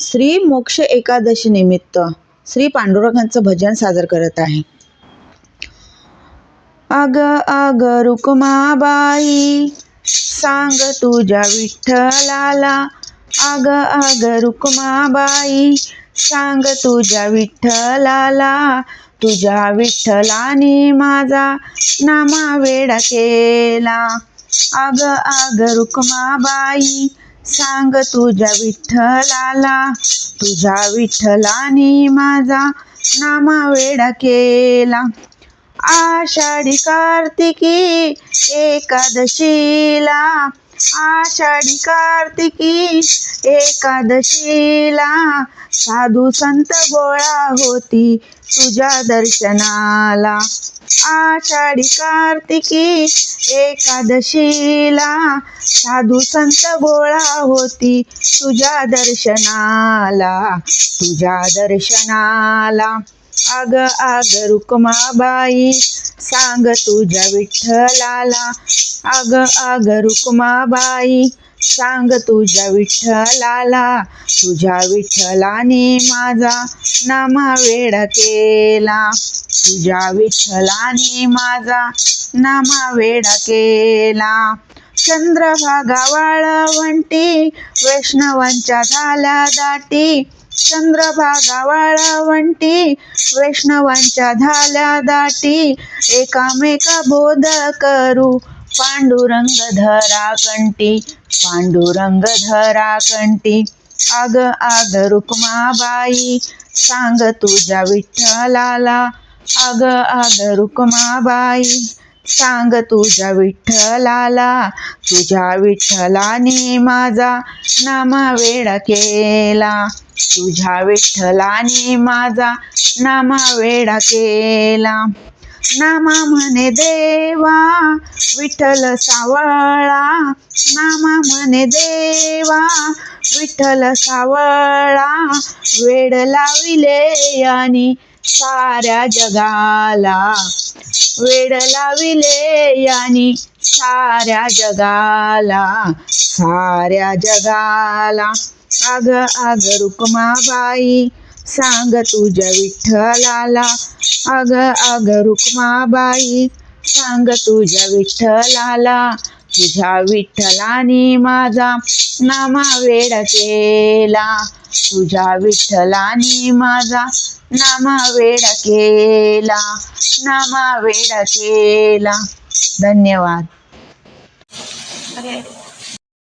श्री मोक्ष एकादशी निमित्त श्री पांडुरंगांचं भजन सादर करत आहे. अग अग रुक्माबाई सांग तुझ्या विठ्ठलाला. अग अग रुक्माबाई सांग तुझ्या विठ्ठलाला. तुझ्या विठ्ठलाने माझा नामा वेडा केला. अग अग रुक्माबाई सांग तुझ्या विठ्ठलाला तुझ्या विठ्ठलाने माझा नामावेडा केला. आषाढी कार्तिकी एकादशीला आषाढी कार्तिकी एकादशीला साधू संत गोळा होती तुझ्या दर्शनाला. आषाढी कार्तिकी एकादशीला साधू संत गोळा होती तुझ्या दर्शनाला तुझ्या दर्शनाला. आग आग रुक्माबाई सांग तुझ्या विठ्ठलाला. आग आग रुक्माबाई सांग तुझ्या विठ्ठलाला. तुझ्या विठ्ठलाने माझा नामा वेडा केला. तुझ्या विठ्ठलाने माझा नामा वेडा केला. चंद्रभागा वाळवंटी वैष्णवांच्या झाल्या दाटी. चंद्रभागा वाळवंटी वैष्णवांच्या झाल्या दाटी एकामेका बोध करू. पांडुरंग धरा कंटी पांडुरंग धरा कंटी. आग आग रुक्माबाई सांग तुझ्या विठ्ठलाला. आग आग रुक्माबाई सांग तुझ्या विठ्ठलाला. तुझ्या विठ्ठलाने माझा नामा वेडा केला. तुझ्या विठ्ठलाने माझा नामा वेडा केला. नामा म्हणे देवा विठ्ठल सावळा. नामा म्हणे देवा विठ्ठल सावळा. वेड लाविले आणि साऱ्या जगाला. वेड लाविले आणि साऱ्या जगाला. साऱ्या जगाला. अग अग रुक्माबाई सांग तुझ्या विठ्ठलाला. अग अग रुक्माबाई सांग तुझ्या विठ्ठलाला. तुझ्या विठ्ठलाने माझा नामा वेड केला. तुझ्या विठ्ठलाने माझा नामा वेडा केला. नामा वेडा केला. धन्यवाद.